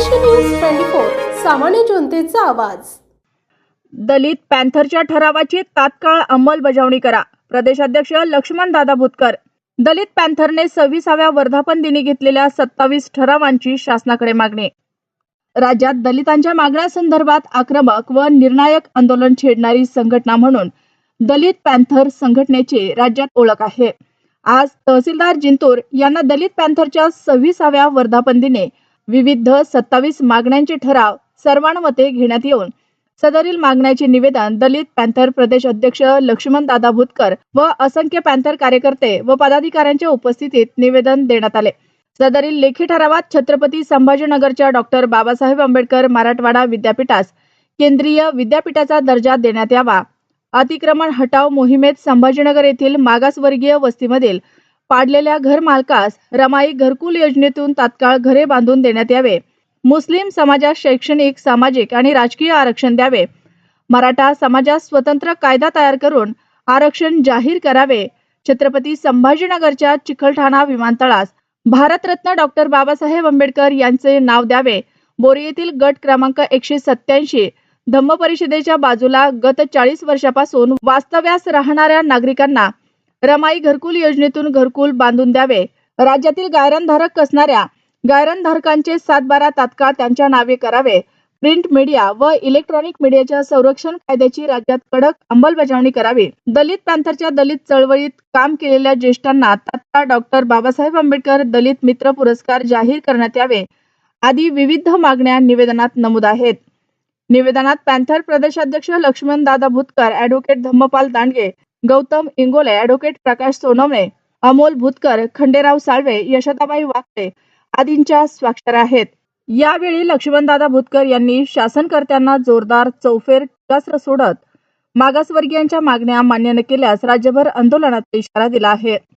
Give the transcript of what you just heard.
News twenty four सामान्य जनतेचा आवाज. दलित पॅन्थरच्या ठरावाची तात्काळ अंमलबजावणी करा. प्रदेशाध्यक्ष लक्ष्मण दादा भुतकर. दलित पॅन्थरने सव्वीसाव्या वर्धापन दिनी घेतलेल्या सत्तावीस ठरावांची शासनाकडे मागणी. राज्यात दलितांच्या मागण्यासंदर्भात आक्रमक व निर्णायक आंदोलन छेडणारी संघटना म्हणून दलित पॅन्थर संघटनेची राज्यात ओळख आहे. आज तहसीलदार जिंतूर यांना दलित पॅन्थरच्या सव्वीसाव्या वर्धापन दिनी विविध सत्तावीस मागण्यांचे ठराव सर्वानुमते घेण्यात येऊन सदरील मागण्याचे निवेदन दलित पॅन्थर प्रदेश अध्यक्ष लक्ष्मण दादा भुतकर व असंख्य पॅन्थर कार्यकर्ते व पदाधिकाऱ्यांच्या उपस्थितीत निवेदन देण्यात आले. सदरील लेखी ठरावात छत्रपती संभाजीनगरच्या डॉक्टर बाबासाहेब आंबेडकर मराठवाडा विद्यापीठास केंद्रीय विद्यापीठाचा दर्जा देण्यात यावा. अतिक्रमण हटाव मोहिमेत संभाजीनगर येथील मागासवर्गीय वस्तीमधील पाडलेल्या घर मालकास रमाई घरकुल योजनेतून तात्काळ घरे बांधून देण्यात यावे. मुस्लिम समाजास शैक्षणिक सामाजिक आणि राजकीय आरक्षण द्यावे. मराठा समाजास स्वतंत्र कायदा तयार करून आरक्षण जाहीर करावे. छत्रपती संभाजीनगरच्या चिखलठाणा विमानतळास भारतरत्न डॉक्टर बाबासाहेब आंबेडकर यांचे नाव द्यावे. बोरी येथील गट क्रमांक एकशे सत्याऐंशी धम्म परिषदेच्या बाजूला गत चाळीस वर्षापासून वास्तव्यास राहणाऱ्या नागरिकांना रमाई घरकुल योजनेतून घरकुल बांधून द्यावे. राज्यातील गायरानधारक असणाऱ्या गायरानधारकांचे सातबारा तात्काळ त्यांच्या नावे करावे. प्रिंट मीडिया व इलेक्ट्रॉनिक मीडियाच्या संरक्षण कायद्याची राज्यात कडक अंमलबजावणी करावी. दलित पॅन्थरच्या दलित चळवळीत काम केलेल्या ज्येष्ठांना तात्काळ डॉक्टर बाबासाहेब आंबेडकर दलित मित्र पुरस्कार जाहीर करण्यात यावे. आदी विविध मागण्या निवेदनात नमूद आहेत. निवेदनात पॅन्थर प्रदेशाध्यक्ष लक्ष्मण दादा भुतकर ऍडव्होकेट धम्मपाल दांडगे गौतम इंगोले ऍडव्होकेट प्रकाश सोनवणे अमोल भुतकर खंडेराव साळवे यशोदाबाई वाकटे आदींच्या स्वाक्षऱ्या आहेत. यावेळी लक्ष्मणदादा भुतकर यांनी शासनकर्त्यांना जोरदार चौफेर टीकास्त्र सोडत मागासवर्गीयांच्या मागण्या मान्य न केल्यास राज्यभर आंदोलनाचा इशारा दिला आहे.